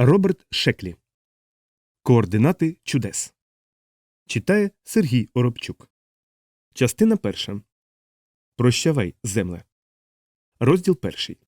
Роберт Шеклі. Координати чудес. Читає Сергій Оробчук. Частина перша. Прощавай, земле. Розділ перший.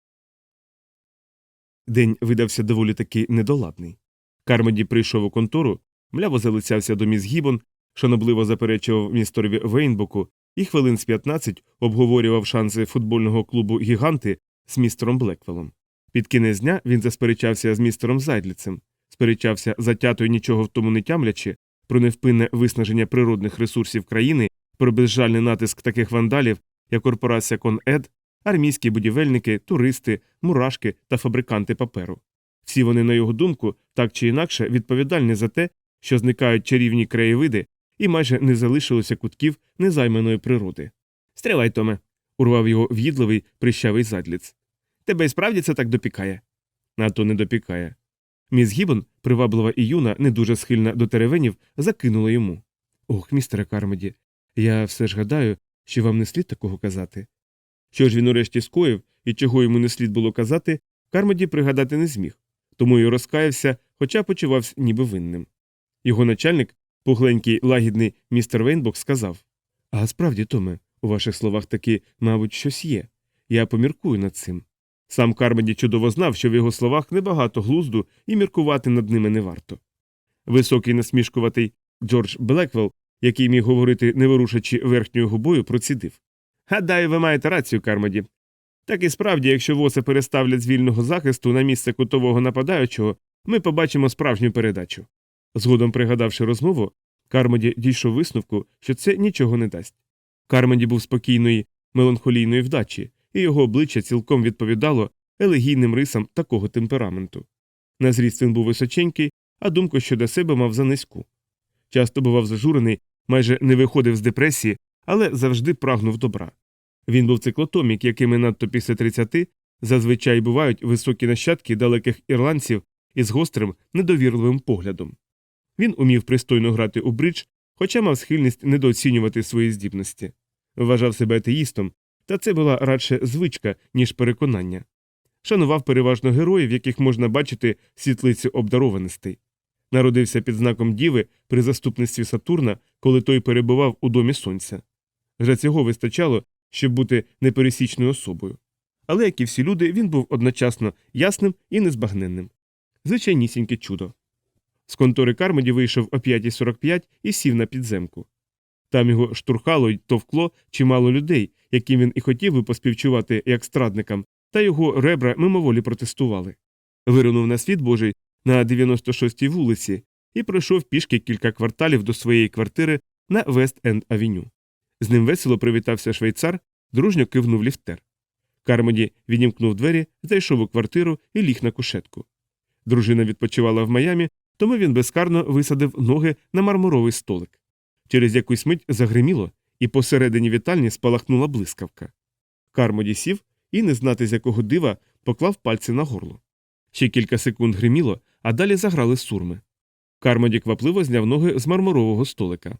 День видався доволі таки недоладний. Кармоді прийшов у контору, мляво залицявся до міс Гібон, шанобливо заперечував місторові Вейнбоку і хвилин з 15 обговорював шанси футбольного клубу Гіганти з містером Блеквелом. Під кінець дня він засперечався з містером Зайдліцем, сперечався затято й нічого в тому не тямлячи, про невпинне виснаження природних ресурсів країни, про безжальний натиск таких вандалів, як корпорація Конед, армійські будівельники, туристи, мурашки та фабриканти паперу. Всі вони, на його думку, так чи інакше відповідальні за те, що зникають чарівні краєвиди і майже не залишилося кутків незайманої природи. Стривай, Томе, урвав його в'їдливий прищавий задліц. Тебе й справді це так допікає? А то не допікає. Міс Гібон, приваблива і юна, не дуже схильна до теревенів, закинула йому. Ох, містере Кармоді, я все ж гадаю, що вам не слід такого казати. Що ж він урешті скоїв і чого йому не слід було казати, Кармоді пригадати не зміг, тому й розкаявся, хоча почувався ніби винним. Його начальник, пухленький лагідний містер Вейнбок, сказав А справді, Томе, у ваших словах таки, мабуть, щось є. Я поміркую над цим. Сам Кармоді чудово знав, що в його словах небагато глузду і міркувати над ними не варто. Високий насмішкуватий Джордж Блеквелл, який міг говорити, не ворушачи верхньою губою, процідив. Гадаю, ви маєте рацію, Кармоді. Так і справді, якщо воса переставлять з вільного захисту на місце кутового нападаючого, ми побачимо справжню передачу. Згодом пригадавши розмову, Кармоді дійшов висновку, що це нічого не дасть. Кармоді був спокійної, меланхолійної вдачі, і його обличчя цілком відповідало елегійним рисам такого темпераменту. На зріст він був височенький, а думку щодо себе мав за низьку. Часто бував зажурений, майже не виходив з депресії, але завжди прагнув добра. Він був циклотомік, якими надто після 30 зазвичай бувають високі нащадки далеких ірландців із гострим, недовірливим поглядом. Він умів пристойно грати у бридж, хоча мав схильність недооцінювати свої здібності. Вважав себе атеїстом, та це була радше звичка, ніж переконання. Шанував переважно героїв, яких можна бачити в світлиці обдарованостей. Народився під знаком Діви при заступництві Сатурна, коли той перебував у домі сонця. Вже цього вистачало, щоб бути непересічною особою. Але, як і всі люди, він був одночасно ясним і незбагненним. Звичайнісіньке чудо. З контори Кармоді вийшов о 5.45 і сів на підземку. Там його штурхало й товкло чимало людей, яким він і хотів би поспівчувати як страдникам, та його ребра мимоволі протестували. Виринув на світ Божий на 96-й вулиці і пройшов пішки кілька кварталів до своєї квартири на Вест Енд Авеню. З ним весело привітався швейцар, дружньо кивнув ліфтер. Кармоді відімкнув двері, зайшов у квартиру і ліг на кушетку. Дружина відпочивала в Майамі, тому він безкарно висадив ноги на мармуровий столик. Через якусь мить загриміло, і посередині вітальні спалахнула блискавка. Кармоді сів і, не знати з якого дива, поклав пальці на горло. Ще кілька секунд гриміло, а далі заграли сурми. Кармоді квапливо зняв ноги з мармурового столика.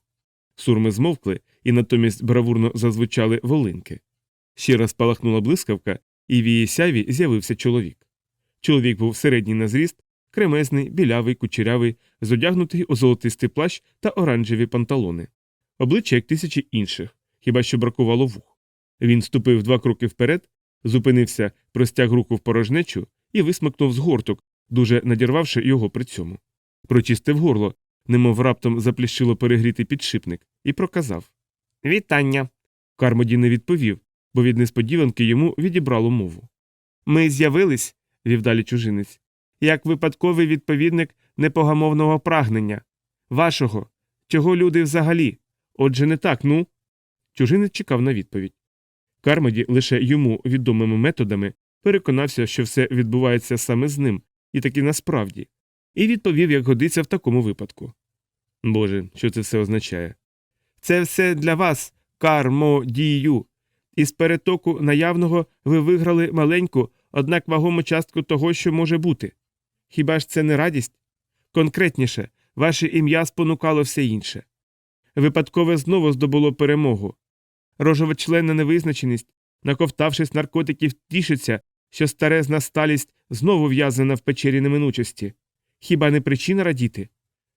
Сурми змовкли і натомість бравурно зазвучали волинки. Ще раз палахнула блискавка, і в її сяйві з'явився чоловік. Чоловік був середній на зріст, кремезний, білявий, кучерявий, зодягнутий у золотистий плащ та оранжеві панталони. Обличчя як тисячі інших, хіба що бракувало вух. Він ступив два кроки вперед, зупинився, простяг руку в порожнечу і висмикнув з горток, дуже надірвавши його при цьому. Прочистив горло, немов раптом запліщило перегрітий підшипник, і проказав Вітання. Кармоді не відповів, бо від несподіванки йому відібрало мову. Ми з'явились, вів далі чужинець, як випадковий відповідник непогамовного прагнення. Вашого, чого люди взагалі? Отже, не так, ну. Чужинець чекав на відповідь. Кармоді лише йому відомими методами переконався, що все відбувається саме з ним, і таки насправді, і відповів, як годиться в такому випадку. Боже, що це все означає? Це все для вас, кармодію. Із перетоку наявного ви виграли маленьку, однак вагому частку того, що може бути. Хіба ж це не радість? Конкретніше, ваше ім'я спонукало все інше. Випадкове знову здобуло перемогу. Рожовочлена невизначеність, наковтавшись наркотиків, тішиться, що старезна сталість знову в'язана в печері неминучості. Хіба не причина радіти?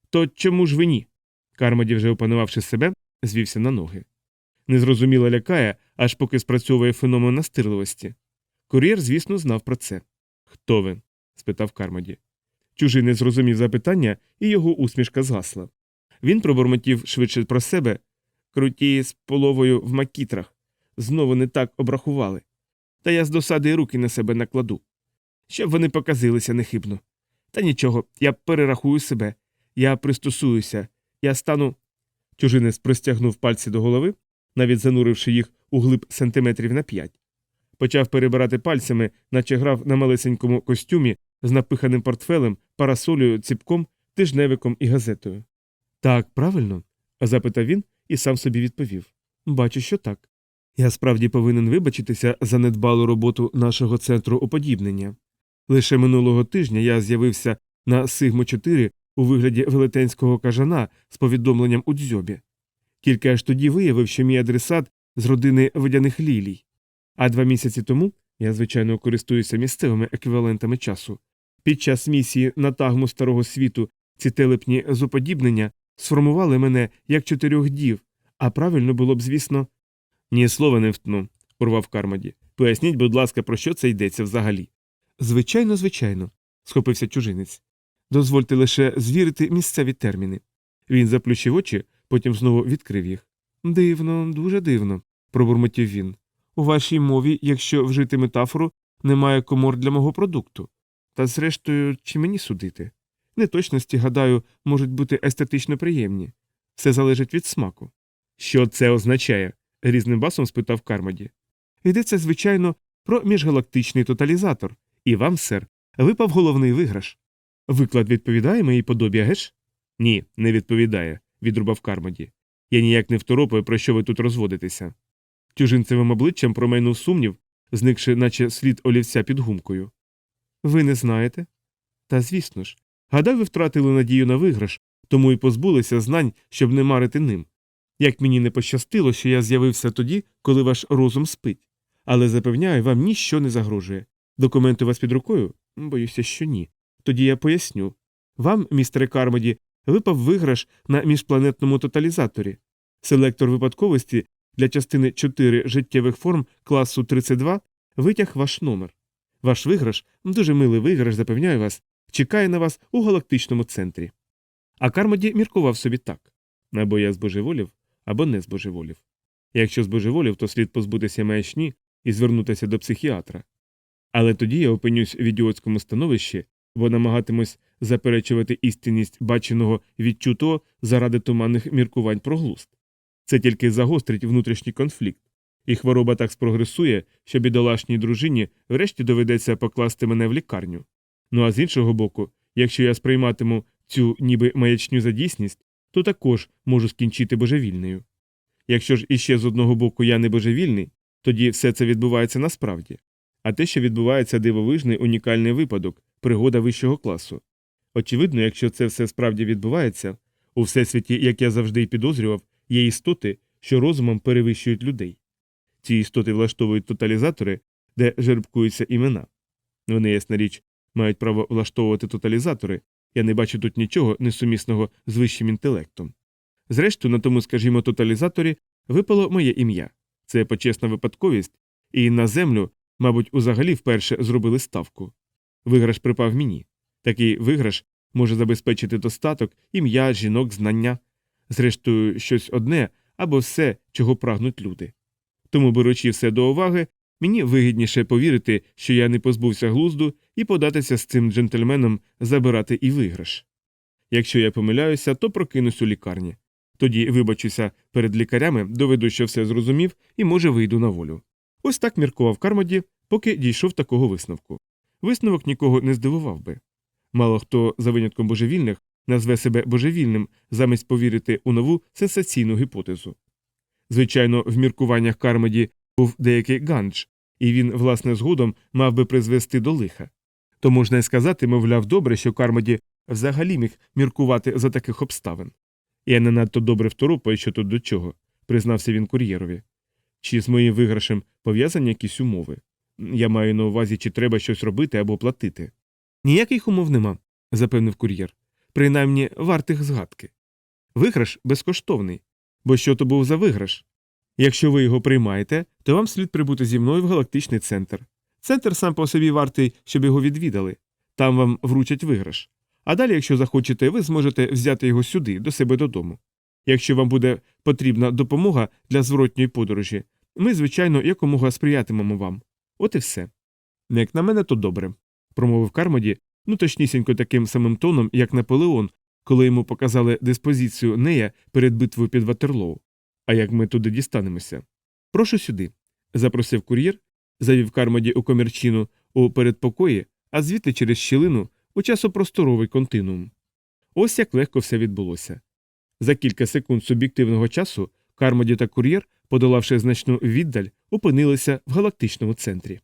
То чому ж ви ні? Кармоді, вже опанувавши себе, звівся на ноги. Незрозуміло лякає, аж поки спрацьовує феномен настирливості. Кур'єр, звісно, знав про це. Хто ви? спитав Кармоді. Чужинець зрозумів запитання, і його усмішка згасла. Він пробормотів швидше про себе круті з половою в макітрах. Знову не так обрахували. Та я з досади руки на себе накладу. Щоб вони показилися нехибно. Та нічого, я перерахую себе, я пристосуюся, я стану. Чужинець простягнув пальці до голови, навіть зануривши їх у глиб сантиметрів на п'ять. Почав перебирати пальцями, наче грав на малесенькому костюмі з напиханим портфелем, парасолею, ціпком, тижневиком і газетою. Так, правильно? запитав він і сам собі відповів. Бачу, що так. Я справді повинен вибачитися за недбалу роботу нашого центру уподібнення. Лише минулого тижня я з'явився на Сигмо 4 у вигляді велетенського кажана з повідомленням у дзьобі. Тільки аж тоді виявив, що мій адресат з родини водяних лілій. А два місяці тому я, звичайно, користуюся місцевими еквівалентами часу. Під час місії на тагму старого світу ці телепні зуподібнення сформували мене як чотирьох дів, а правильно було б, звісно. Ні слова не втну, урвав Кармаді. Поясніть, будь ласка, про що це йдеться взагалі. Звичайно, звичайно, схопився чужинець. Дозвольте лише звірити місцеві терміни. Він заплющив очі, потім знову відкрив їх. Дивно, дуже дивно, пробурмотів він. У вашій мові, якщо вжити метафору, немає комор для мого продукту. Та зрештою, чи мені судити? Неточності, гадаю, можуть бути естетично приємні. Все залежить від смаку. Що це означає? різним басом спитав Кармоді. Йдеться, звичайно, про міжгалактичний тоталізатор, і вам, сер, випав головний виграш. Виклад відповідає моїй подобі, геш? Ні, не відповідає, відрубав Кармоді. Я ніяк не второпаю, про що ви тут розводитеся. Чужинцевим обличчям промайнув сумнів, зникши, наче слід олівця під гумкою. Ви не знаєте? Та звісно ж. Гадав, ви втратили надію на виграш, тому і позбулися знань, щоб не марити ним. Як мені не пощастило, що я з'явився тоді, коли ваш розум спить. Але запевняю, вам ніщо не загрожує. Документи у вас під рукою? Боюся, що ні. Тоді я поясню. Вам, містере Кармоді, випав виграш на міжпланетному тоталізаторі. Селектор випадковості для частини 4 життєвих форм класу 32 витяг ваш номер. Ваш виграш, дуже милий виграш, запевняю вас, чекає на вас у галактичному центрі. А Кармоді міркував собі так або я збожеволів, або не збожеволів. Якщо збожеволів, то слід позбутися маячні і звернутися до психіатра. Але тоді я опинюсь в ідіотському становищі, бо намагатимусь заперечувати істинність баченого відчутого заради туманних міркувань про глузд. Це тільки загострить внутрішній конфлікт, і хвороба так спрогресує, що бідолашній дружині врешті доведеться покласти мене в лікарню. Ну а з іншого боку, якщо я сприйматиму цю ніби маячню за дійсність, то також можу скінчити божевільною. Якщо ж іще з одного боку я не божевільний, тоді все це відбувається насправді. А те, що відбувається дивовижний унікальний випадок, пригода вищого класу. Очевидно, якщо це все справді відбувається, у всесвіті, як я завжди й підозрював, є істоти, що розумом перевищують людей. Ці істоти влаштовують тоталізатори, де жеребкуються імена. Вони, ясна річ, мають право влаштовувати тоталізатори, я не бачу тут нічого несумісного з вищим інтелектом. Зрештою, на тому, скажімо, тоталізаторі випало моє ім'я. Це почесна випадковість, і на землю, мабуть, узагалі вперше зробили ставку. Виграш припав мені. Такий виграш може забезпечити достаток, ім'я, жінок, знання, зрештою, щось одне або все, чого прагнуть люди. Тому, беручи все до уваги, мені вигідніше повірити, що я не позбувся глузду, і податися з цим джентльменом забирати і виграш. Якщо я помиляюся, то прокинусь у лікарні. Тоді вибачуся перед лікарями, доведу, що все зрозумів, і може вийду на волю. Ось так міркував Кармоді, поки дійшов такого висновку. Висновок нікого не здивував би. Мало хто, за винятком божевільних, назве себе божевільним замість повірити у нову сенсаційну гіпотезу. Звичайно, в міркуваннях Кармоді був деякий ганч, і він, власне, згодом мав би призвести до лиха. То можна й сказати, мовляв, добре, що Кармоді взагалі міг міркувати за таких обставин. Я не надто добре второпаю, що тут до чого, признався він кур'єрові. Чи з моїм виграшем пов'язані якісь умови? Я маю на увазі, чи треба щось робити або платити. Ніяких умов нема, запевнив кур'єр. Принаймні вартих згадки. Виграш безкоштовний. Бо що то був за виграш? Якщо ви його приймаєте, то вам слід прибути зі мною в галактичний центр. Центр сам по собі вартий, щоб його відвідали. Там вам вручать виграш. А далі, якщо захочете, ви зможете взяти його сюди, до себе додому. Якщо вам буде потрібна допомога для зворотньої подорожі, ми, звичайно, якомога сприятимемо вам. От і все. Як на мене, то добре, промовив Кармоді, ну точнісінько таким самим тоном, як Наполеон, коли йому показали диспозицію нея перед битвою під Ватерлоу. А як ми туди дістанемося? Прошу сюди, запросив кур'єр, завів Кармоді у комірчину у передпокої, а звідти через щілину у часопросторовий континуум. Ось як легко все відбулося. За кілька секунд суб'єктивного часу Кармоді та кур'єр, подолавши значну віддаль, опинилися в галактичному центрі.